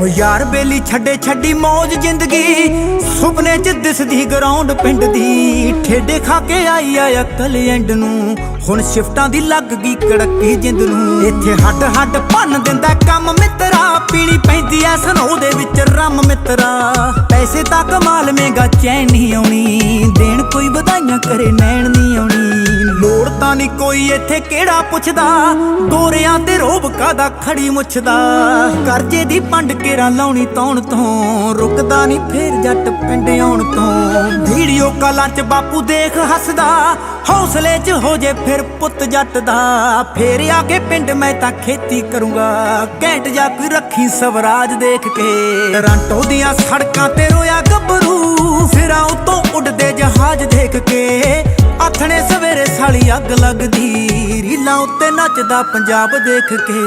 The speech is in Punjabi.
ਓ ਯਾਰ ਬੇਲੀ ਛੱਡੇ ਛੱਡੀ ਮੌਜ ਜ਼ਿੰਦਗੀ। ਸੁਪਨੇ 'ਚ ਦਿਸਦੀ ਗਰਾਊਂਡ ਪਿੰਡ ਦੀ। ਠੇਡੇ ਖਾ ਕੇ ਆਈ ਆ ਅਕਲ ਐਂਡ ਨੂੰ। ਹੁਣ ਸ਼ਿਫਟਾਂ ਦੀ ਲੱਗ ਗਈ ਕੜਕੀ ਜਿੰਦ ਨੂੰ। ਇੱਥੇ ਹੱਡ ਹੱਡ ਭੰਨ ਦਿੰਦਾ ਕੰਮ ਮਿੱਤਰਾ। ਪੀਣੀ ਪੈਂਦੀ ਐ ਸਨੋ ਦੇ ਵਿੱਚ ਰਮ ਮਿੱਤਰਾ। ਪੈਸੇ ਤਾਂ ਕਮਾ ਲਵੇਂਗਾ ਚੈਨ ਨਹੀਂ ਆਉਣੀ। ਦੇਣ ਕੋਈ ਵਧਾਈਆਂ ਕਰੇ ਨੈਣ ਨਹੀਂ ਨਹੀਂ ਕੋਈ ਇੱਥੇ ਕਿਹੜਾ ਪੁੱਛਦਾ। ਗੋਰਿਆਂ ਤੇ ਰੋਬ ਕਾਦਾ ਖੜੀ ਮੁੱਛਦਾ। ਕਰਜੇ ਦੀ ਪੰਡ ਕੇਰਾ ਲਾਉਣੀ ਤੌਣ ਤੋਂ। ਰੁਕਦਾ ਨਹੀਂ ਫੇਰ ਜੱਟ ਪਿੰਡ ਆਉਣ ਤੋਂ। ਵੀਡੀਓ ਕਾਲਾਂ 'ਚ ਬਾਪੂ ਦੇਖ ਹੱਸਦਾ। ਹੌਸਲੇ 'ਚ ਹੋ ਜੇ ਫਿਰ ਪੁੱਤ ਜੱਟ ਦਾ ਫੇਰ ਆ ਕੇ ਪਿੰਡ ਮੈਂ ਤਾਂ ਖੇਤੀ ਕਰੂੰਗਾ। ਘੈਂਟ ਜਾ ਕੋਈ ਰੱਖੀ ਸਵਰਾਜ ਦੇਖ ਕੇ। ਟਰਾਂਟੋ ਦੀਆਂ ਸੜਕਾਂ ਤੇ ਰੋਇਆ ਗੱਭਰੂ। ਸਿਰਾਂ ਉਤੋਂ ਉੱਡਦੇ ਜਹਾਜ਼ ਦੇਖ ਕੇ। ਆਥਣੇ ਸਵੇਰੇ ਸਾਲੀ ਅੱਗ ਲੱਗਦੀ। ਰੀਲਾਂ ਉੱਤੇ ਨੱਚਦਾ ਪੰਜਾਬ ਦੇਖ ਕੇ।